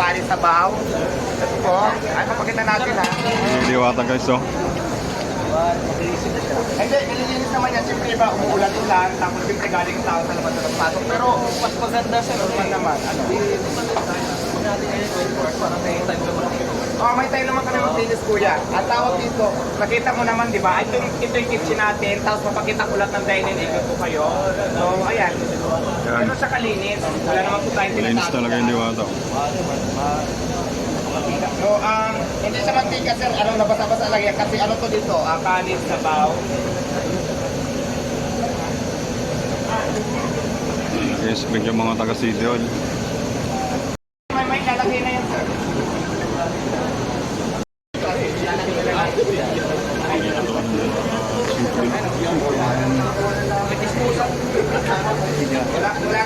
Paris Sabaw. Ito po. Ay, papakita natin ha. Diwata guys oh. Hindi, nililinis naman yan. Siyempre ba, umuulan-ulan. Tapos siyempre galing yung tao sa labas na pasok. Pero mas maganda sa normal naman. Ano? Oh, may tayo naman kami maglinis kuya. At tawag dito, nakita mo naman, di ba? Ito, ito yung kitchen natin. Tapos mapakita ko lahat ng dining ikot ko kayo. So, ayan. Yan. Ano siya kalinis? Wala naman po tayong Linis tinatago talaga yung Diwata. So, um, hindi sa mantika sir, ano, nabasa-basa lang yan. Kasi ano to dito, uh, kanin, sabaw. Yes, bigyan mga taga City Hall. May may lalagay na yan sir. Wala, wala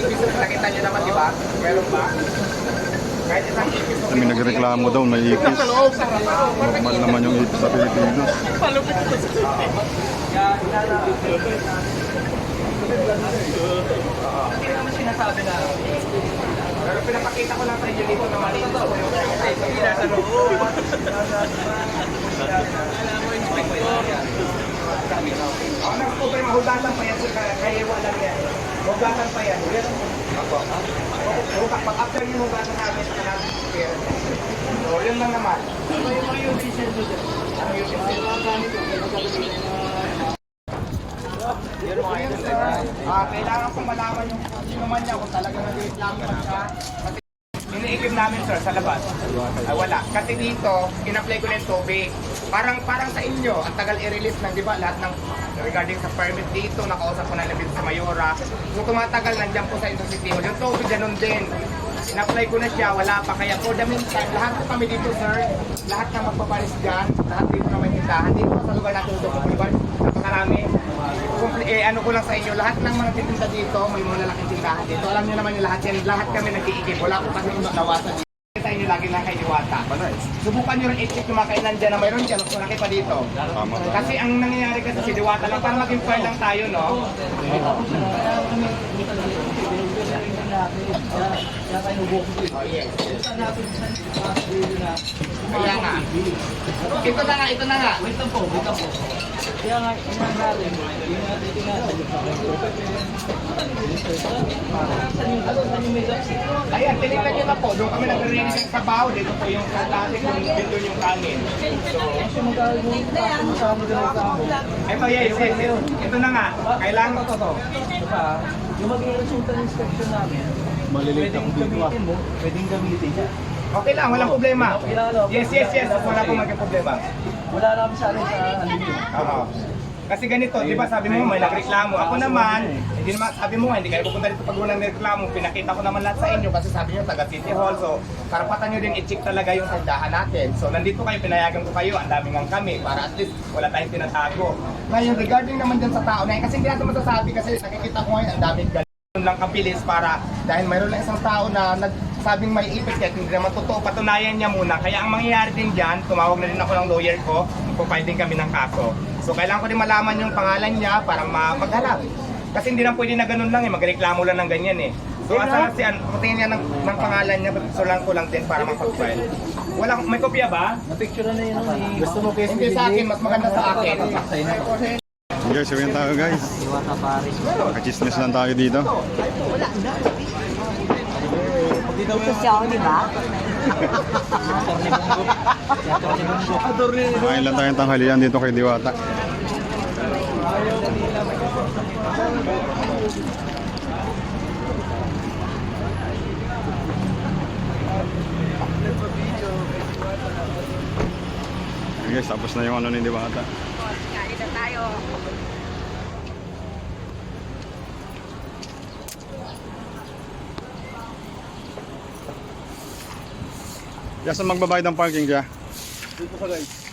ipis. Nakita niyo naman, di ba? Meron ba? Kami nagreklamo daw, may ipis. Normal naman yung ipis sa Pilipinas. Hindi naman sinasabi na. Pero pinapakita ko lang sa inyo dito na malinis ko yung yung nasa loob. Ako na po tayo mahugatan pa yan sir, kaya. Hugatan pa yan. Ako. Hugatan pag after yung hugatan namin sa natin prepare. So, yun lang naman. Ano yung mga utensil doon? Ano yung utensil? Ah, kailangan kong malaman yung sino man niya kung talaga nag-reklamo siya. Iniikim namin sir sa labas. Ah, wala. Kasi dito, in-apply ko na yung tubig. Parang parang sa inyo, ang tagal i-release ng, di ba, lahat ng regarding sa permit dito, nakausap ko na labit sa Mayora. Kung tumatagal, nandiyan po sa Indo City Hall. Yung tubig, ganun din. In-apply ko na siya, wala pa. Kaya for the meantime, lahat po kami dito, sir. Lahat na magpapalis dyan, lahat dito na may tindahan. Dito sa lugar natin, ito, ba? Napakarami. Eh, ano ko lang sa inyo, lahat ng mga titinda dito, may mga lalaking tindahan dito. Alam niyo naman yung lahat yan, lahat kami nag-iigib. Wala po kasi nawasan dito. Sa inyo lagi lang kay Diwata. Subukan nyo rin i-check yung mga kainan dyan na mayroon dyan, mas malaki pa dito. Tama. Kasi ang nangyayari kasi si Diwata lang, para maging fair lang tayo, no? Oh, yes. Kaya nga. Ito na nga, ito na nga. Wait po, wait po. Kaya nga, inahan natin, yung natin. Saan yung, saan yung makeup seat? Ayan, tinignan nyo na po. Doon kami nag-release ng sabaw. Dito po yung kalate kung dito yung kanin. Ang tao. Ito, yes, yes. Ito na nga. Kailangan Ito, ito, ito. Pa, yung magiging resulta ng inspection namin, pwedeng gamitin mo, pwedeng gamitin niya. Okay lang, walang problema. Yes, yes, yes. Wala pong maging problema. Wala naman sa atin sa ano. Oo. Kasi ganito, di ba sabi mo may nagreklamo. Ako naman, hindi naman, sabi mo nga, hindi kayo pupunta dito pag walang reklamo. Pinakita ko naman lahat sa inyo kasi sabi nyo taga City Hall. So, karapatan nyo din i-check talaga yung tindahan natin. So, nandito kayo, pinayagan ko kayo, ang daming ang kami para at least wala tayong tinatago. Ngayon, regarding naman dun sa tao na yun, kasi hindi natin masasabi kasi nakikita ko ngayon, ang daming lang kabilis para dahil mayroon lang isang tao na nagsabing may ipit kahit hindi naman totoo, patunayan niya muna. Kaya ang mangyayari din dyan, tumawag na rin ako ng lawyer ko, pupile din kami ng kaso. So kailangan ko din malaman yung pangalan niya para ma- maghanap. Kasi hindi lang pwede na ganun lang eh, magreklamo lang ng ganyan eh. So asa si an, patingin niya ng, ng pangalan niya, so lang ko lang din para makapag-file. Walang, may kopya ba? Na-picture na yun. eh. Gusto mo kay Hindi sa akin, mas maganda sa akin. Guys, sabihin tayo guys. Kakisnes lang tayo dito. Ito siya ako, di ba? Kumain lang tayong tanghalian dito kay Diwata. Guys, tapos na yung ano ni Diwata. Kain na tayo. Diyan saan magbabayad ng parking dyan? Dito ka guys.